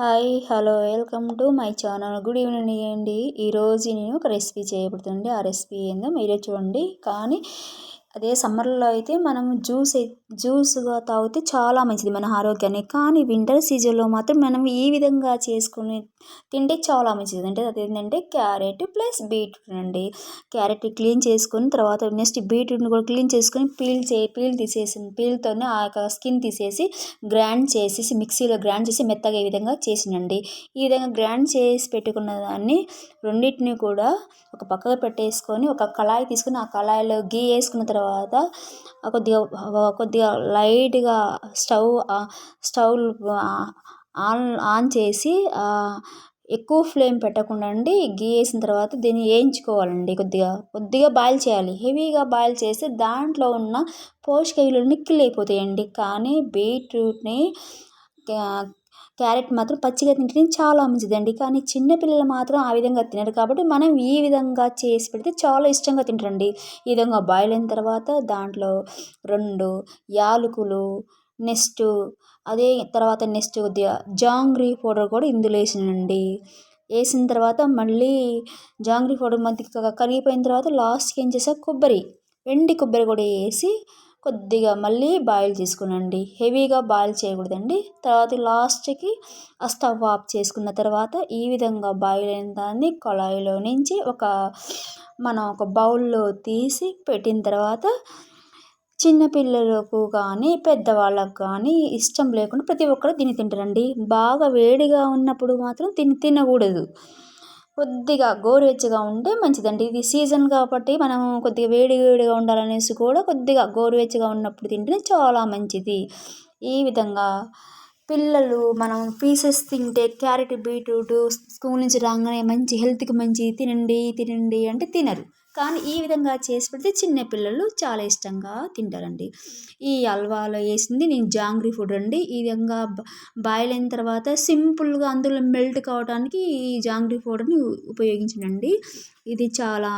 Hi hello welcome to my channel. Good evening అండి. ఈరోజు నేను ఒక రెసిపీ చేయబడుతుంది ఆ రెసిపీ ఏందో మీరే చూడండి. కానీ అదే సమ్మర్లో అయితే మనం జ్యూస్ జ్యూస్గా తాగితే చాలా మంచిది మన ఆరోగ్యానికి. కానీ వింటర్ సీజన్లో మాత్రం మనం ఈ విధంగా చేసుకుని తింటే చాలా మంచిది. అంటే అదేంటంటే క్యారెట్ ప్లస్ బీట్రూట్ అండి. క్యారెట్ క్లీన్ చేసుకుని తర్వాత నెక్స్ట్ బీట్రూట్ని కూడా క్లీన్ చేసుకొని పీల్ చే పీల్ తీసేసి పీల్తోనే ఆ యొక్క స్కిన్ తీసేసి గ్రైండ్ చేసేసి మిక్సీలో గ్రైండ్ చేసి మెత్తగా ఈ విధంగా చేసినండి. ఈ విధంగా గ్రైండ్ చేసి పెట్టుకున్న దాన్ని రెండింటిని కూడా ఒక పక్కగా పెట్టేసుకొని ఒక కళాయి తీసుకుని ఆ కళాయిలో గీ వేసుకున్న తర్వాత కొద్దిగా కొద్దిగా లైట్గా స్టవ్ స్టవ్ ఆన్ ఆన్ చేసి ఎక్కువ ఫ్లేమ్ పెట్టకుండా అండి గీ వేసిన తర్వాత దీన్ని వేయించుకోవాలండి కొద్దిగా. కొద్దిగా బాయిల్ చేయాలి. హెవీగా బాయిల్ చేస్తే దాంట్లో ఉన్న పోషక విలువలు నిక్కిలు అయిపోతాయండి కానీ బీట్రూట్ని క్యారెట్ మాత్రం పచ్చిగా తింటే చాలా మంచిదండి. కానీ చిన్నపిల్లలు మాత్రం ఆ విధంగా తినరు కాబట్టి మనం ఈ విధంగా చేసి పెడితే చాలా ఇష్టంగా తింటారండి. ఈ విధంగా బాయిల్ అయిన తర్వాత దాంట్లో రెండు యాలకులు నెక్స్ట్ అదే తర్వాత నెక్స్ట్ కొద్దిగా జాంగ్రీ పౌడర్ కూడా ఇందులో వేసినండి వేసిన తర్వాత మళ్ళీ జాంగ్రీ పౌడర్ మధ్య కరిగిపోయిన తర్వాత లాస్ట్కి ఏం చేసా కొబ్బరి వెండి కొబ్బరి కూడా వేసి కొద్దిగా మళ్ళీ బాయిల్ చేసుకునండి. హెవీగా బాయిల్ చేయకూడదండి. తర్వాత లాస్ట్కి ఆ స్టవ్ ఆఫ్ చేసుకున్న తర్వాత ఈ విధంగా బాయిల్ అయిన దాన్ని కళాయిలో నుంచి ఒక మనం ఒక బౌల్లో తీసి పెట్టిన తర్వాత చిన్నపిల్లలకు కానీ పెద్దవాళ్ళకు కానీ ఇష్టం లేకుండా ప్రతి ఒక్కరు తిని తింటారండి. బాగా వేడిగా ఉన్నప్పుడు మాత్రం తిని తినకూడదు. కొద్దిగా గోరువెచ్చగా ఉంటే మంచిదండి. ఇది సీజన్ కాబట్టి మనం కొద్దిగా వేడి వేడిగా ఉండాలనేసి కూడా కొద్దిగా గోరువెచ్చగా ఉన్నప్పుడు తింటే చాలా మంచిది. ఈ విధంగా పిల్లలు మనం పీసెస్ తింటే క్యారెట్ బీట్రూట్ స్కూల్ నుంచి రాగానే మంచి హెల్త్కి మంచి తినండి తినండి అంటే తినరు. కానీ ఈ విధంగా చేసి పెడితే చిన్నపిల్లలు చాలా ఇష్టంగా తింటారండి. ఈ హల్వాలో వేసింది నేను జాంగ్రీ ఫుడ్ అండి. ఈ విధంగా బాయిల్ అయిన తర్వాత సింపుల్గా అందులో మెల్ట్ కావడానికి ఈ జాంగ్రీ పౌడర్ని ఉపయోగించనండి. ఇది చాలా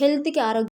హెల్త్కి ఆరోగ్య